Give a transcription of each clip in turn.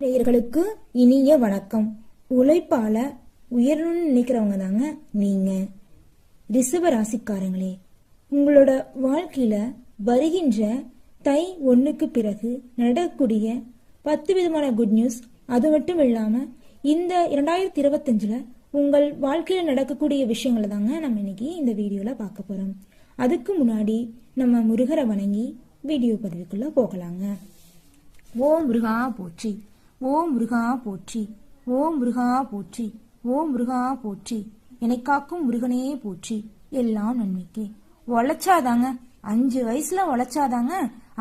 நேயர்களுக்கு இனிய வணக்கம். உழைப்பால உயரணும்னு நினைக்கிறவங்க தாங்க நீங்க. ரிசர்வ ராசிக்காரங்களே உங்களோட வாழ்க்கையில வருகின்ற தை ஒன்றுக்கு பிறகு நடக்கக்கூடிய பத்து விதமான குட் நியூஸ் அது மட்டும் இல்லாம இந்த இரண்டாயிரத்தி இருபத்தஞ்சுல உங்கள் வாழ்க்கையில நடக்கக்கூடிய விஷயங்களை தாங்க நம்ம இன்னைக்கு இந்த வீடியோல பார்க்க போறோம். அதுக்கு முன்னாடி நம்ம முருகரை வணங்கி வீடியோ பதிவுக்குள்ள போகலாங்க. ஓம் முருகா போற்றி ஓ முருகா போற்றி ஓ முருகா போற்றி ஓ முருகா போற்றி என்னை காக்கும் முருகனே போற்றி எல்லாம் நன்மைக்கே. உழைச்சாதாங்க அஞ்சு வயசுல உழைச்சாதாங்க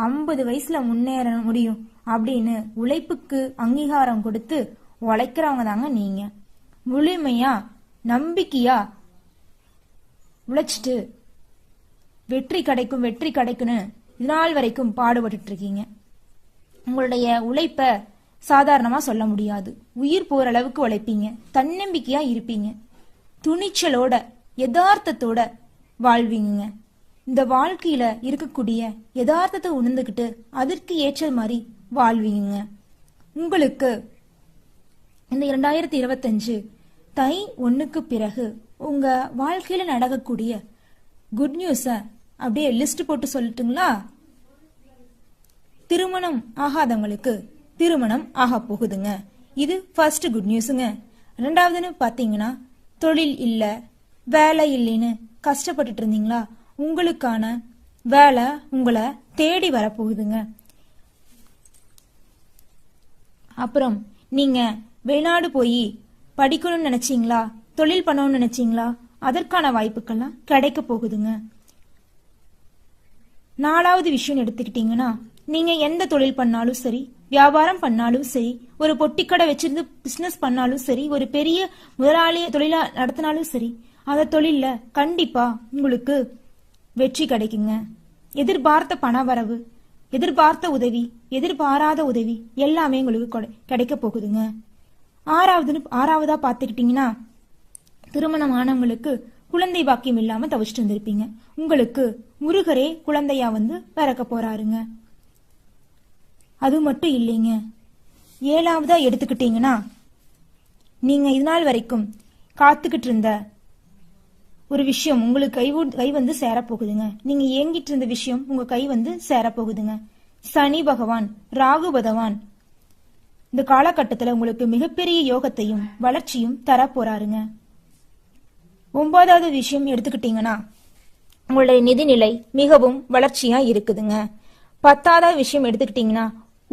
ஐம்பது வயசுல முன்னேற முடியும் அப்படின்னு உழைப்புக்கு அங்கீகாரம் கொடுத்து உழைக்கிறவங்க தாங்க நீங்க. முழுமையா நம்பிக்கையா உழைச்சிட்டு வெற்றி கிடைக்கும் வெற்றி கிடைக்கும்னு இதனால் வரைக்கும் பாடுபட்டு இருக்கீங்க. உங்களுடைய உழைப்ப சாதாரணமா சொல்ல முடியாது. உயிர் போற அளவுக்கு உழைப்பீங்க. தன்னம்பிக்கையா இருப்பீங்க. துணிச்சலோட யதார்த்தத்தோட வாழ்வீங்க இந்த வாழ்க்கையில இருக்கக்கூடிய யதார்த்தத்தை உணர்ந்துகிட்டு அதற்கு ஏற்ற மாதிரி வாழ்வீங்க உங்களுக்கு இந்த இரண்டாயிரத்தி இருபத்தஞ்சு தை ஒன்றுக்கு பிறகு உங்க வாழ்க்கையில நடக்கக்கூடிய குட் நியூஸ அப்படியே லிஸ்ட் போட்டு சொல்லட்டுங்களா? திருமணம் ஆகாதவங்களுக்கு திருமணம் ஆக போகுதுங்க. இது ஃபர்ஸ்ட் குட் நியூஸுங்க ரெண்டாவதுன்னு பார்த்தீங்கன்னா தொழில் இல்லை வேலை இல்லைன்னு கஷ்டப்பட்டுட்டு இருந்தீங்களா? உங்களுக்கான வேலை உங்களை தேடி வரப்போகுதுங்க. அப்புறம் நீங்க வெளிநாடு போய் படிக்கணும்னு நினைச்சீங்களா? தொழில் பண்ணணும்னு நினைச்சீங்களா? அதற்கான வாய்ப்புகள்லாம் கிடைக்க போகுதுங்க. நாலாவது விஷயம் எடுத்துக்கிட்டீங்கன்னா நீங்க எந்த தொழில் பண்ணாலும் சரி வியாபாரம் பண்ணாலும் சரி ஒரு பொட்டிக்கடை வச்சிருந்து பிசினஸ் பண்ணாலும் சரி ஒரு பெரிய முதலாளிய தொழிலா நடத்தினாலும் சரி அந்த தொழில்ல கண்டிப்பா உங்களுக்கு வெற்றி கிடைக்குங்க. எதிர்பார்த்த பண வரவு எதிர்பார்த்த உதவி எதிர்பாராத உதவி எல்லாமே உங்களுக்கு கிடைக்க போகுதுங்க. ஆறாவதுன்னு ஆறாவதா பாத்துக்கிட்டீங்கன்னா திருமணம் ஆனவங்களுக்கு குழந்தை பாக்கியம் இல்லாம தவிச்சிட்டு இருந்திருப்பீங்க உங்களுக்கு முருகரே குழந்தையா வந்து பிறக்க போறாருங்க. அது மட்டும் இல்லைங்க. ஏழாவதா எடுத்துக்கிட்டீங்கன்னா நீங்க இது நாள் வரைக்கும் காத்துக்கிட்டு இருந்த ஒரு விஷயம் உங்களுக்கு கை கை வந்து சேரப்போகுதுங்க. நீங்க ஏங்கிட்டு இருந்த விஷயம் உங்க கை வந்து சேரப்போகுதுங்க. சனி பகவான் ராகு பகவான் இந்த காலகட்டத்தில் உங்களுக்கு மிகப்பெரிய யோகத்தையும் வளர்ச்சியும் தரப்போறாருங்க. ஒன்பதாவது விஷயம் எடுத்துக்கிட்டீங்கன்னா உங்களுடைய நிதிநிலை மிகவும் வளர்ச்சியா இருக்குதுங்க. பத்தாவது விஷயம் எடுத்துக்கிட்டீங்கன்னா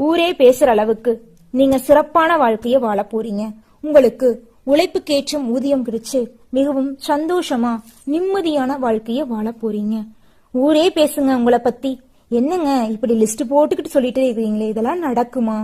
ஊரே பேசுற அளவுக்கு நீங்க சிறப்பான வாழ்க்கைய வாழ போறீங்க. உங்களுக்கு உழைப்புக்கேற்றும் ஊதியம் கிடைச்சு மிகவும் சந்தோஷமா நிம்மதியான வாழ்க்கைய வாழ போறீங்க. ஊரே பேசுங்க உங்களை பத்தி. என்னங்க இப்படி லிஸ்ட் போட்டுக்கிட்டு சொல்லிட்டே இருக்கீங்களே இதெல்லாம் நடக்குமா?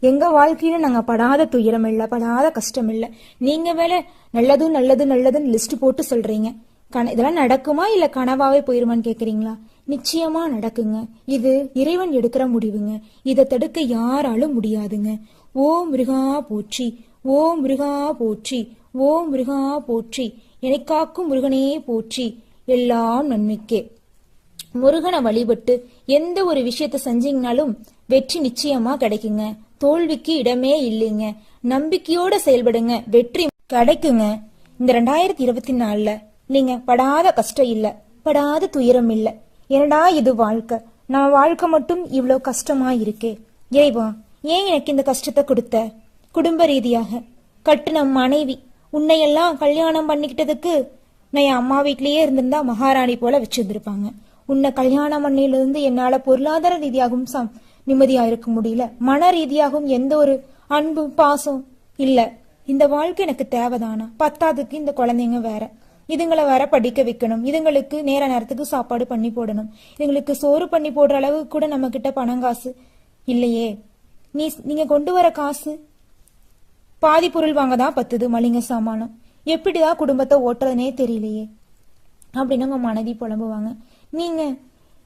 எங்க வாழ்க்கையில நாங்க படாத துயரம் இல்ல படாத கஷ்டம் இல்ல. நீங்க வேலை நல்லது நல்லது நல்லதுன்னு லிஸ்ட் போட்டு சொல்றீங்க. கன- இதெல்லாம் நடக்குமா இல்ல கனவாவே போயிருமான்னு கேக்குறீங்களா? நிச்சயமா நடக்குங்க. இது இறைவன் எடுக்கிற முடிவுங்க. இதை தடுக்க யாராலும் முடியாதுங்க. ஓ மிருகா போற்றி ஓ மிருகா போற்றி ஓ மிருகா போற்றி எனக்காக்கும் முருகனே போற்றி எல்லாம் நன்மைக்கே. முருகனை வழிபட்டு எந்த ஒரு விஷயத்த செஞ்சீங்கனாலும் வெற்றி நிச்சயமா கிடைக்குங்க. தோல்விக்கு இடமே இல்லைங்க. நம்பிக்கையோட செயல்படுங்க. வெற்றி கிடைக்குங்க. இந்த ரெண்டாயிரத்தி இருபத்தி நாலுல நீங்க படாத கஷ்டம் இல்ல. படாத துயரம் இல்ல. என்னடா இது வாழ்க்கை? நம்ம வாழ்க்கை மட்டும் இவ்வளோ கஷ்டமா இருக்கே. இறைவா ஏன் எனக்கு இந்த கஷ்டத்தை கொடுத்த? குடும்ப ரீதியாக. கட்டுன மனைவி உன்னையெல்லாம் கல்யாணம் பண்ணிக்கிட்டதுக்கு நான் என் அம்மா வீட்லயே இருந்திருந்தா மகாராணி போல வச்சிருந்திருப்பாங்க. உன்னை கல்யாணம் பண்ணிலிருந்து என்னால பொருளாதார ரீதியாகவும் சம் நிம்மதியா இருக்க முடியல. மன ரீதியாகவும் எந்த ஒரு அன்பும் பாசம் இல்ல. இந்த வாழ்க்கை எனக்கு தேவைதானா? பத்தாதுக்கு இந்த குழந்தைங்க வேற. இதுங்களை வர படிக்க வைக்கணும். இதுங்களுக்கு நேர நேரத்துக்கு சாப்பாடு பண்ணி போடணும். இதுங்களுக்கு சோறு பண்ணி போடுற அளவுக்கு கூட நம்ம கிட்ட பணம் காசு இல்லையே. நீ நீங்க கொண்டு வர காசு பாதி பொருள் வாங்க தான் பத்துது மளிகை சாமானம். எப்படிதான் குடும்பத்தை ஓட்டுறதுனே தெரியலையே. அப்படின்னு உங்க மனைவி புலம்புவாங்க. நீங்க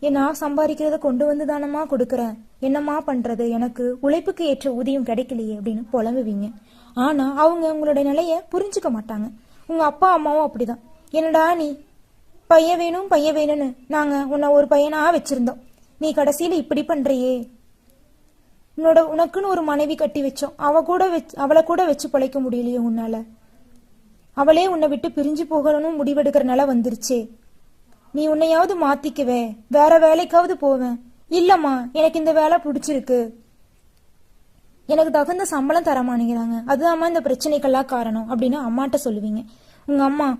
நான் சம்பாதிக்கிறத கொண்டு வந்து தானமா கொடுக்கறேன். என்னம்மா பண்றது? எனக்கு உழைப்புக்கு ஏற்ற ஊதியம் கிடைக்கலையே அப்படின்னு புலம்புவீங்க. ஆனா அவங்க உங்களுடைய நிலைய புரிஞ்சுக்க மாட்டாங்க. உங்க அப்பா அம்மாவும் அப்படிதான். என்னடா நீ? பையன் வேணும் பையன் வேணும்னு நாங்க உன்னை ஒரு பையனா வச்சிருந்தோம். நீ கடைசியில இப்படி பண்றியே? உன்னோட உனக்குன்னு ஒரு மனைவி கட்டி வச்சோம். அவ கூட வச்சு அவளை கூட வச்சு பிழைக்க முடியலையே உன்னால. அவளே உன்னை விட்டு பிரிஞ்சு போகணும்னு முடிவெடுக்கிற நிலை வந்துருச்சே. நீ உன்னையாவது மாத்திக்குவே. வேற வேலைக்காவது போவேன். இல்லம்மா எனக்கு இந்த வேலை பிடிச்சிருக்கு. எனக்கு தகுந்த சம்பளம் தரமானுங்கிறாங்க அதுதான்மா இந்த பிரச்சனைக்கெல்லாம் காரணம் அப்படின்னு அம்மாட்ட சொல்லுவீங்க. உங்க அம்மா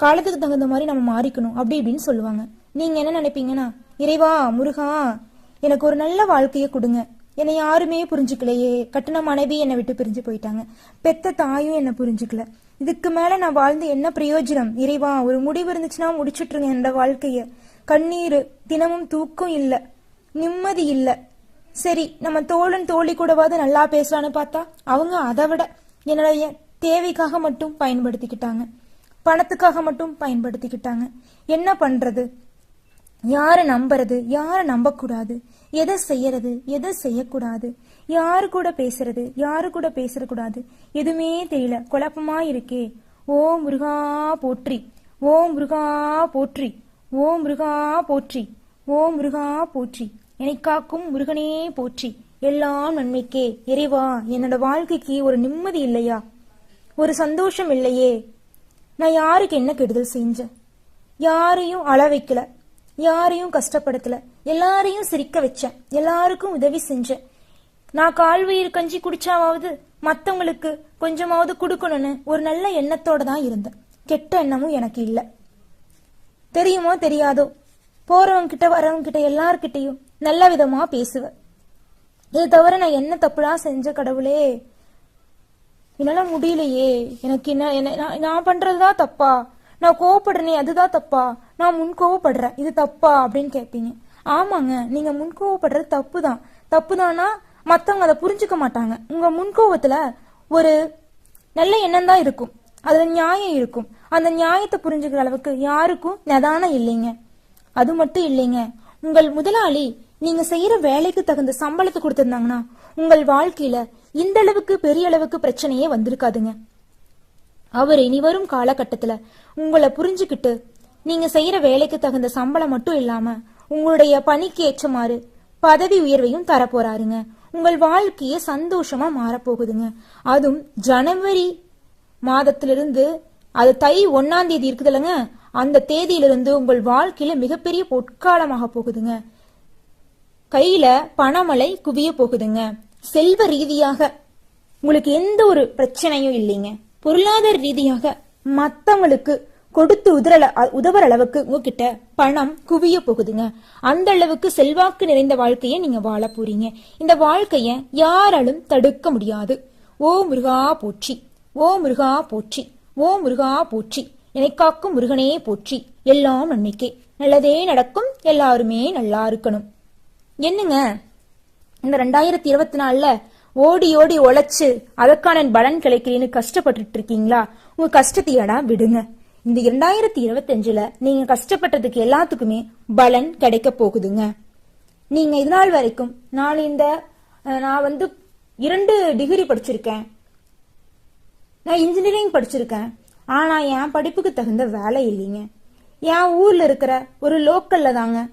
காலத்துக்கு தகுந்த மாதிரி நம்ம மாறிக்கணும். அப்படி இப்படின்னு சொல்லுவாங்க. நீங்க என்ன நினைப்பீங்கன்னா இறைவா முருகா எனக்கு ஒரு நல்ல வாழ்க்கையை கொடுங்க. என்னை யாருமே புரிஞ்சுக்கலையே. கட்டின மனைவி என்னை விட்டு பிரிஞ்சு போயிட்டாங்க. பெத்த தாயும் என்னை புரிஞ்சுக்கல. இதுக்கு மேல நான் வாழ்ந்து என்ன பிரயோஜனம்? இறைவா ஒரு முடிவு இருந்துச்சுன்னா முடிச்சுட்டுருங்க என்னோட வாழ்க்கைய. கண்ணீர் தினமும் தூக்கம் இல்ல. நிம்மதி இல்ல. சரி நம்ம தோழன் தோழி கூடவாது நல்லா பேசலான்னு பார்த்தா அவங்க அதை விட என்னுடைய தேவைக்காக மட்டும் பயன்படுத்திக்கிட்டாங்க. பணத்துக்காக மட்டும் பயன்படுத்திக்கிட்டாங்க. என்ன பண்றது? யாரை நம்புறது? யாரை நம்பக்கூடாது? எதை செய்யறது? எதை செய்யக்கூடாது? யாரு கூட பேசுறது? யாரு கூட பேசக்கூடாது? எதுவுமே தெரியல. குழப்பமா இருக்கே. ஓ முருகா போற்றி. ஓ முருகா போற்றி. ஓ முருகா போற்றி. ஓ முருகா போற்றி. என்னை காக்கும் முருகனே போற்றி. எல்லாம் நன்மைக்கே. இறைவா என்னோட வாழ்க்கைக்கு ஒரு நிம்மதி இல்லையா? ஒரு சந்தோஷம் இல்லையே. நான் யாருக்கு என்ன கெடுதல் செஞ்சேன்? யாரையும் அள வைக்கல. யாரையும் கஷ்டப்படுத்தல. எல்லாரையும் சிரிக்க வச்சேன். எல்லாருக்கும் உதவி செஞ்சேன். நான் கால்வயிறு கஞ்சி குடிச்சாவது மத்தவங்களுக்கு கொஞ்சமாவது கொடுக்கணும்னு ஒரு நல்ல எண்ணத்தோட தான் இருந்தேன். கெட்ட எண்ணமும் எனக்கு இல்லை. தெரியுமோ தெரியாதோ? போறவங்க கிட்ட வரவங்க கிட்ட எல்லார்கிட்டையும் நல்ல விதமா பேசுவேன். இது தவிர நான் என்ன தப்புலாம் செஞ்ச கடவுளே? என்னால முடியலையே. எனக்கு என்ன என்ன நான் நான் பண்றதுதான் தப்பா? நான் கோவப்படுறேனே அதுதான் தப்பா? நான் முன் கோவப்படுறேன் இது தப்பா? அப்படின்னு கேட்பீங்க. ஆமாங்க நீங்க முன் கோவப்படுறது தப்பு தான் தப்பு தானா மத்தவங்க அதை புரிஞ்சுக்க மாட்டாங்க. உங்க முன்கோவத்துல ஒரு நல்ல எண்ணம் தான் இருக்கும். அதுல நியாயம் இருக்கும். அந்த நியாயத்தை புரிஞ்சுக்கிற அளவுக்கு யாருக்கும் நிதானம் இல்லைங்க. அது மட்டும் இல்லைங்க. உங்கள் முதலாளி நீங்க செய்யற வேலைக்கு தகுந்த சம்பளத்தை கொடுத்திருந்தாங்கன்னா உங்கள் வாழ்க்கையில இந்த அளவுக்கு பெரிய அளவுக்கு பிரச்சனையே வந்திருக்காதுங்க. அவர் இனி வரும் காலகட்டத்துல உங்களை புரிஞ்சுக்கிட்டு நீங்க செய்யற வேலைக்கு தகுந்த சம்பளம் மட்டும் இல்லாம உங்களுடைய பணிக்கு ஏற்றமாறு பதவி உயர்வையும் தரப்போறாருங்க. உங்கள் வாழ்க்கையே சந்தோஷமா மாறப்போகுதுங்க. அதுவும் ஜனவரி மாதத்திலிருந்து அது தை ஒன்னாம் தேதி இருக்குதுல்லங்க அந்த தேதியிலிருந்து உங்கள் வாழ்க்கையில மிகப்பெரிய பொற்காலமாக போகுதுங்க. கையில பணமழை குவிய போகுதுங்க. செல்வ ரீதியாக உங்களுக்கு எந்த ஒரு பிரச்சனையும் இல்லைங்க. பொருளாதார ரீதியாக மத்தவங்களுக்கு கொடுத்து உதறல உதவுற அளவுக்கு உங்ககிட்ட பணம் குவிய போகுதுங்க. அந்த அளவுக்கு செல்வாக்கு நிறைந்த வாழ்க்கையை நீங்க வாழ போறீங்க. இந்த வாழ்க்கைய யாராலும் தடுக்க முடியாது. ஓ முருகா போற்றி ஓ முருகா போற்றி ஓ முருகா போற்றி நினைக்காக்கும் முருகனே போற்றி எல்லாம் நன்மைக்கே நல்லதே நடக்கும் எல்லாருமே நல்லா இருக்கணும். என்னங்க? இந்த ரெண்டாயிரத்தி இருபத்தி நாலுல ஓடி ஓடி உழைச்சு அதற்கான பலன் கிடைக்கிறேன்னு கஷ்டப்பட்டுட்டு இருக்கீங்களா? உங்க கஷ்டத்தையடா விடுங்க. இந்த இரண்டாயிரத்தி இருபத்தி அஞ்சுல நீங்க கஷ்டப்பட்டதுக்கு எல்லாத்துக்குமே பலன் கிடைக்க போகுதுங்க. நீங்க இது நாள் வரைக்கும் நான் இந்த நான் வந்து இரண்டு டிகிரி படிச்சிருக்கேன். நான் இன்ஜினியரிங் படிச்சிருக்கேன். ஆனா என் படிப்புக்கு தகுந்த வேலை இல்லைங்க. என் ஊர்ல இருக்கிற ஒரு லோக்கல்ல தாங்க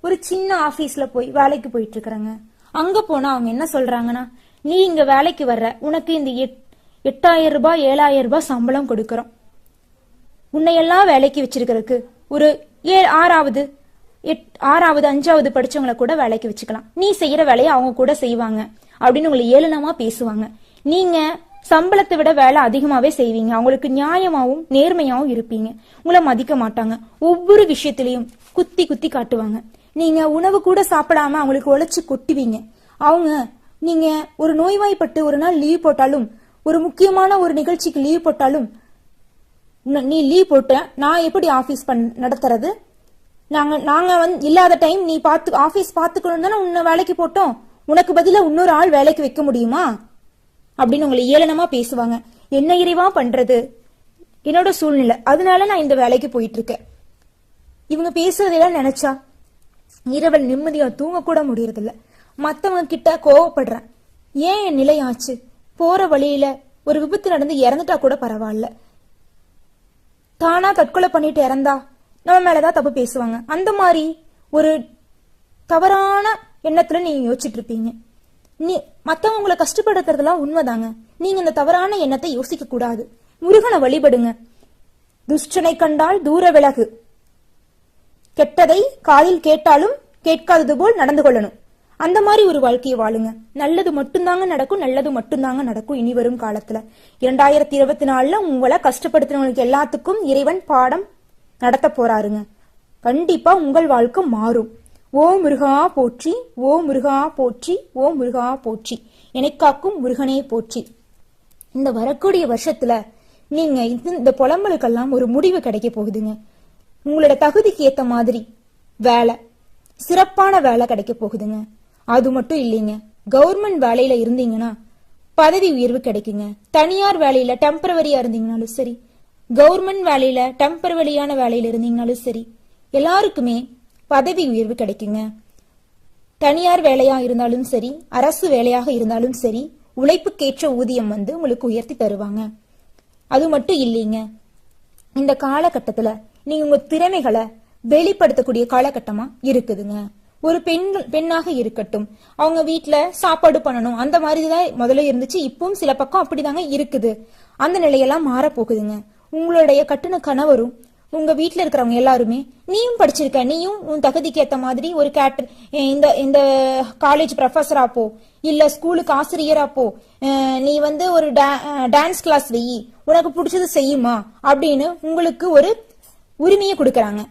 ஒரு சின்ன ஆபீஸ்ல போய் வேலைக்கு போயிட்டு இருக்கிறேங்க. அங்க போனா அவங்க என்ன சொல்றாங்கன்னா நீ இங்க வேலைக்கு வர்ற உனக்கு இந்த எட்- எட்டாயிரம் ரூபாய் ஏழாயிரம் ரூபாய் சம்பளம் கொடுக்கறோம். உன்னையெல்லாம் வேலைக்கு வச்சிருக்கிறதுக்கு ஒரு ஏ ஆறாவது எட் ஆறாவது அஞ்சாவது படிச்சவங்கள கூட வேலைக்கு வச்சுக்கலாம். நீ செய்யற வேலையை அவங்க கூட செய்வாங்க. அப்படின்னு உங்களை ஏளனமா பேசுவாங்க. நீங்க சம்பளத்தை விட வேலை அதிகமாவே செய்வீங்க. அவங்களுக்கு நியாயமாவும் நேர்மையாவும் இருப்பீங்க. உங்களை மதிக்க மாட்டாங்க. ஒவ்வொரு விஷயத்திலையும் குத்தி குத்தி காட்டுவாங்க. நீங்க உணவு கூட சாப்பிடாம அவங்களுக்கு உழைச்சு கொட்டுவீங்க. அவங்க நீங்க ஒரு நோய்வாய்ப்பட்டு ஒரு நாள் லீவ் போட்டாலும் ஒரு முக்கியமான ஒரு நிகழ்ச்சிக்கு லீவ் போட்டாலும் நீ லீவ் போட்ட நான் எப்படி ஆபீஸ் பண் நடத்துறது? நாங்க நாங்க வந்து இல்லாத டைம் நீ பார்த்து ஆபீஸ் பார்த்துக்கணும் தானே உன்னை வேலைக்கு போட்டோம். உனக்கு பதிலாக இன்னொரு ஆள் வேலைக்கு வைக்க முடியுமா? அப்படின்னு உங்களை ஏளனமா பேசுவாங்க. என்ன இறைவா பண்றது? என்னோட சூழ்நிலை. அதனால நான் இந்த வேலைக்கு போயிட்டு இருக்கேன். இவங்க பேசுறதெல்லாம் நினைச்சா இரவல் நிம்மதியா தூங்க கூட முடியறதில்ல. மத்தவங்க கிட்ட கோவப்படுறேன். ஏன் என் நிலை ஆச்சு? போற வழியில ஒரு விபத்து நடந்து இறந்துட்டா கூட பரவாயில்ல. தானா தற்கொலை பண்ணிட்டு இறந்தா நம்ம மேலதான் தப்பு பேசுவாங்க. அந்த மாதிரி ஒரு தவறான எண்ணத்துல நீங்க யோசிச்சுட்டு இருப்பீங்க. நீ மத்தவங்க உங்களை கஷ்டப்படுத்துறதெல்லாம் உண்மைதாங்க. நீங்க இந்த தவறான எண்ணத்தை யோசிக்க கூடாது முருகனை வழிபடுங்க. துஷ்டனை கண்டால் தூர விலகு கெட்டதை காதில் கேட்டாலும் கேட்காதது போல் நடந்து கொள்ளணும். அந்த மாதிரி ஒரு வாழ்க்கையை வாழுங்க. நல்லது மட்டும்தாங்க நடக்கும் நல்லது மட்டும்தாங்க நடக்கும் இனி வரும் காலத்துல. இரண்டாயிரத்தி இருபத்தி நாலுல உங்களை கஷ்டப்படுத்துறவங்களுக்கு எல்லாத்துக்கும் இறைவன் பாடம் நடத்த போறாருங்க. கண்டிப்பா உங்கள் வாழ்க்கை மாறும். ஓ முருகா போற்றி ஓ முருகா போற்றி ஓ முருகா போற்றி. எனக்காக்கும் முருகனே போற்றி. இந்த வரக்கூடிய வருஷத்துல நீங்க இந்த- இந்த புலம்பலுக்கெல்லாம் ஒரு முடிவு கிடைக்க போகுதுங்க. உங்களோட தகுதிக்கு ஏத்த மாதிரி வேலை சிறப்பான வேலை கிடைக்க போகுதுங்க. அது மட்டும் இல்லைங்க. கவர்மெண்ட் வேலையில இருந்தீங்கன்னா பதவி உயர்வு கிடைக்குங்க. தனியார் வேலையில டெம்பரவரியா இருந்தீங்கனாலும் சரி கவர்மெண்ட் வேலையில டெம்பரவரியான வேலையில இருந்தீங்கனாலும் சரி எல்லாருக்குமே பதவி உயர்வு கிடைக்குங்க. தனியார் வேலையா இருந்தாலும் சரி அரசு வேலையாக இருந்தாலும் சரி உழைப்புக்கேற்ற ஊதியம் வந்து உங்களுக்கு உயர்த்தி தருவாங்க. அது மட்டும் இல்லைங்க. இந்த காலகட்டத்துல நீங்க உங்க திறமைகளை வெளிப்படுத்தக்கூடிய காலகட்டமா இருக்குதுங்க. ஒரு பெண் பெண்ணாக இருக்கட்டும். அவங்க வீட்டுல சாப்பாடு பண்ணணும். அந்த மாதிரி தான் முதல்ல இருந்துச்சு. இப்பவும் சில பக்கம் அப்படிதாங்க இருக்குது. அந்த நிலையெல்லாம் மாறப்போகுதுங்க. உங்களுடைய கட்டுன கணவரும் உங்க வீட்டில் இருக்கிறவங்க எல்லாருமே நீயும் படிச்சிருக்க நீயும் உன் தகுதிக்கு ஏத்த மாதிரி ஒரு கேட்டர் இந்த இந்த காலேஜ் ப்ரொஃபஸரா போ. இல்ல ஸ்கூலுக்கு ஆசிரியரா போ. நீ வந்து ஒரு டான்ஸ் கிளாஸ் வெயி உனக்கு பிடிச்சது செய்யுமா? அப்படின்னு உங்களுக்கு ஒரு உரிமையை கொடுக்கறாங்க.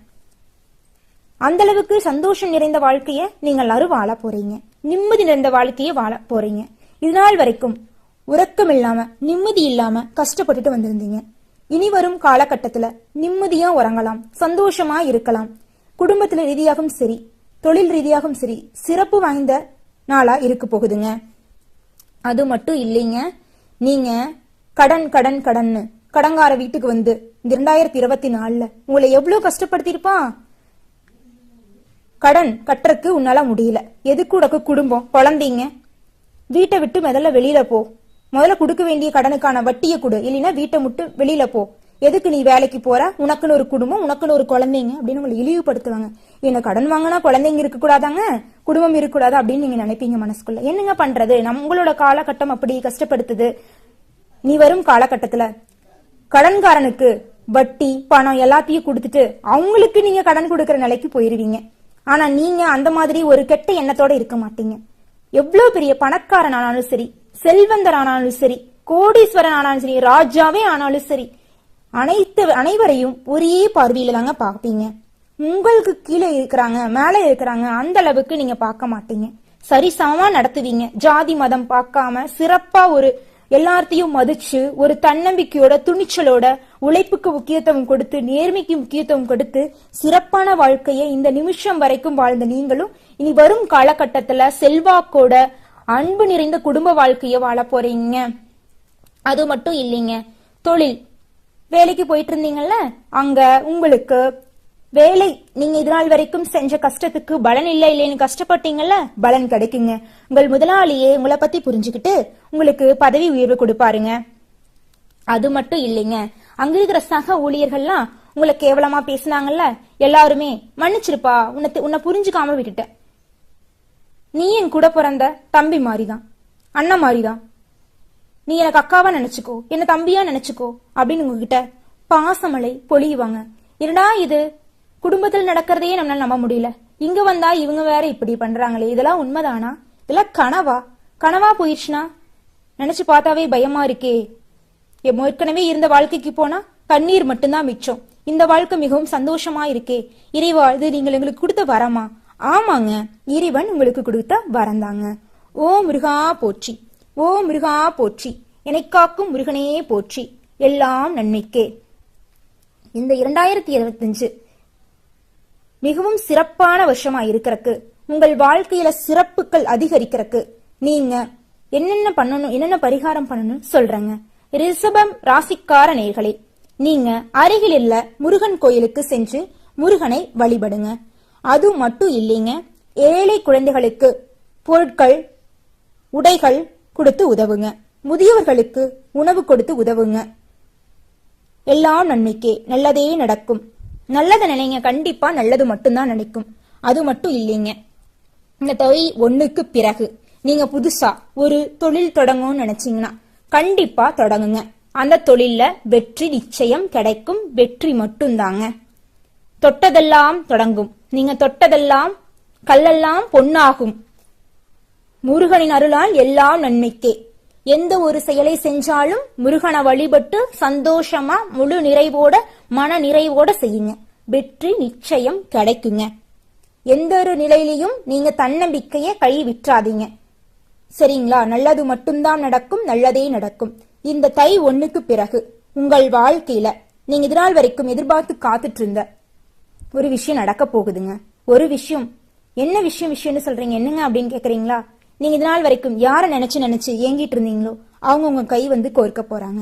அந்த அளவுக்கு சந்தோஷம் நிறைந்த வாழ்க்கைய நீங்க எல்லாரும் வாழ போறீங்க. நிம்மதி நிறைந்த வாழ்க்கைய வாழ போறீங்க. இது நாள் வரைக்கும் உறக்கம் இல்லாம நிம்மதி இல்லாம கஷ்டப்பட்டுட்டு வந்திருந்தீங்க. இனி வரும் காலகட்டத்துல நிம்மதியா உறங்கலாம் சந்தோஷமா இருக்கலாம். குடும்பத்துல ரீதியாகவும் சரி தொழில் ரீதியாகவும் சரி சிறப்பு வாய்ந்த நாளா இருக்க போகுதுங்க. அது மட்டும் இல்லைங்க. நீங்க கடன் கடன் கடன்னு கடங்கார வீட்டுக்கு வந்து இந்த இரண்டாயிரத்தி இருபத்தி நாலுல உங்களை எவ்வளவு கஷ்டப்படுத்திருப்பான் கடன் கட்டுறதுக்கு உன்னால முடியல. எதுக்கு உனக்கு குடும்பம்? குழந்தைங்க. வீட்டை விட்டு முதல்ல வெளியில போ. முதல்ல கொடுக்க வேண்டிய கடனுக்கான வட்டியை கொடு. இல்லைன்னா வீட்டை விட்டு வெளியில போ. எதுக்கு நீ வேலைக்கு போற? உனக்குன்னு ஒரு குடும்பம் உனக்குன்னு ஒரு குழந்தைங்க அப்படின்னு உங்களை இழிவுபடுத்துவாங்க. என்ன கடன் வாங்கினா குழந்தைங்க இருக்க கூடாதாங்க? குடும்பம் இருக்கக்கூடாது அப்படின்னு நீங்க நினைப்பீங்க மனசுக்குள்ள. என்னங்க பண்றது? நம்மளோட காலகட்டம் அப்படி கஷ்டப்படுத்துது. நீ வரும் காலகட்டத்துல கடன்காரனுக்கு வட்டி பணம் எல்லாத்தையும் கொடுத்துட்டு அவங்களுக்கு நீங்க கடன் கொடுக்கற நிலைக்கு போயிருவீங்க. ஆனா நீங்க அந்த மாதிரி ஒரு கெட்ட எண்ணத்தோட இருக்க மாட்டீங்க. எவ்வளவு பெரிய பணக்காரன் ஆனாலும் சரி செல்வந்தர் ஆனாலும் சரி கோடீஸ்வரன் ஆனாலும் சரி ராஜாவே ஆனாலும் சரி அனைத்து அனைவரையும் ஒரே பார்வையில தாங்க பார்ப்பீங்க. உங்களுக்கு கீழே இருக்கிறாங்க மேலே இருக்கிறாங்க அந்த அளவுக்கு நீங்க பார்க்க மாட்டீங்க. சரிசமமா நடத்துவீங்க. ஜாதி மதம் பார்க்காம சிறப்பா ஒரு எல்லாத்தையும் மதிச்சு ஒரு தன்னம்பிக்கையோட துணிச்சலோட உழைப்புக்கு முக்கியத்துவம் கொடுத்து நேர்மைக்கு முக்கியத்துவம் கொடுத்து சிறப்பான வாழ்க்கையை இந்த நிமிஷம் வரைக்கும் வாழ்ந்த நீங்களும் இனி வரும் காலகட்டத்துல செல்வாக்கோட அன்பு நிறைந்த குடும்ப வாழ்க்கைய வாழ போறீங்க. அது மட்டும் இல்லைங்க. தொழில். வேலைக்கு போயிட்டு இருந்தீங்கல்ல? அங்க உங்களுக்கு வேலை நீங்க இது நாள் வரைக்கும் செஞ்ச கஷ்டத்துக்கு பலன் இல்ல இல்லைன்னு கஷ்டப்பட்டீங்கல்ல? பலன் கிடைக்குங்க. உங்கள் முதலாளியே உங்களை பத்தி புரிஞ்சுக்கிட்டு உங்களுக்கு பதவி உயர்வு கொடுப்பாருங்க. அது மட்டும் இல்லைங்க. அங்க இருக்கிற சக ஊழியர்கள்லாம் உங்களை கேவலமா பேசினாங்கல்ல? எல்லாருமே மன்னிச்சிருப்பா உன்னை உன்னை புரிஞ்சுக்காம விட்டுட்ட நீ என் கூட பிறந்த தம்பி மாதிரிதான் அண்ணன் மாதிரிதான் நீ எனக்கு அக்காவா நினைச்சுக்கோ என்ன தம்பியா நினைச்சுக்கோ அப்படின்னு உங்ககிட்ட பாசமலை பொழியுவாங்க. என்னடா இது? குடும்பத்தில் நடக்கிறதையே நம்மளால நம்ப முடியல. இங்க வந்தா இவங்க வேற இப்படி பண்றாங்களே இதெல்லாம் உண்மைதானா? இதெல்லாம் கனவா? கனவா போயிடுச்சுனா நினைச்சு பார்த்தாவே பயமா இருக்கே. ஏற்கனவே இருந்த வாழ்க்கைக்கு போனா கண்ணீர் மட்டும்தான் மிச்சம். இந்த வாழ்க்கை மிகவும் சந்தோஷமா இருக்கே. இறைவா இது நீங்கள் எங்களுக்கு கொடுத்த வரமா? ஆமாங்க. இறைவன் உங்களுக்கு கொடுத்த வரந்தாங்க. ஓ முருகா போற்றி. ஓ முருகா போற்றி. என்னை காக்கும் முருகனே போற்றி. எல்லாம் நன்மைக்கே. இந்த இரண்டாயிரத்தி இருபத்தஞ்சு மிகவும் சிறப்பான வருஷமா இருக்கிறக்கு உங்கள் வாழ்க்கையில சிறப்புகள் அதிகரிக்கிறக்கு. நீங்க என்னென்ன பண்ணணும் என்னென்ன பரிகாரம் பண்ணணும் சொல்றேங்க. ரிஷபம் ராசிக்கார நேர்களே நீங்க அருகில் உள்ள முருகன் கோயிலுக்கு சென்று முருகனை வழிபடுங்க. அது மட்டும் இல்லைங்க ஏழை குழந்தைகளுக்கு பொருட்கள் உடைகள் கொடுத்து உதவுங்க. முதியவர்களுக்கு உணவு கொடுத்து உதவுங்க. எல்லாம் நன்மைக்கே நல்லதே நடக்கும். நல்லதை நினைங்க. கண்டிப்பா நல்லது மட்டும்தான் நினைக்கும். அது மட்டும் இல்லைங்க. இந்த தொகை ஒண்ணுக்கு பிறகு. நீங்க புதுசா ஒரு தொழில் தொடங்கணும்னு நினைச்சீங்கன்னா கண்டிப்பா தொடங்குங்க. அந்த தொழில்ல வெற்றி நிச்சயம் கிடைக்கும். வெற்றி மட்டும்தாங்க. தொட்டதெல்லாம் தொடங்கும். நீங்க தொட்டதெல்லாம் கல்லெல்லாம் பொன்னாகும். முருகனின் அருளால் எல்லாம் நன்மைக்கே. எந்த ஒரு செயலை செஞ்சாலும் முருகனை வழிபட்டு சந்தோஷமா முழு நிறைவோட மன நிறைவோட செய்யுங்க. வெற்றி நிச்சயம் கிடைக்குங்க. எந்த ஒரு நிலையிலையும் நீங்க தன்னம்பிக்கைய கை விட்டுறாதீங்க. சரிங்களா? நல்லது மட்டும்தான் நடக்கும் நல்லதே நடக்கும். இந்த தை ஒண்ணுக்கு பிறகு உங்கள் வாழ்க்கையில நீங்க இதனால் வரைக்கும் எதிர்பார்த்து காத்துட்டு இருந்த ஒரு விஷயம் நடக்க போகுதுங்க. ஒரு விஷயம். என்ன விஷயம் விஷயம்னு சொல்றீங்க? என்னங்க அப்படின்னு கேக்குறீங்களா? நீங்க இதனால் வரைக்கும் யாரை நினைச்சு நினைச்சு ஏங்கிட்டு இருந்தீங்களோ அவங்க உங்க கை வந்து கோர்க்க போறாங்க.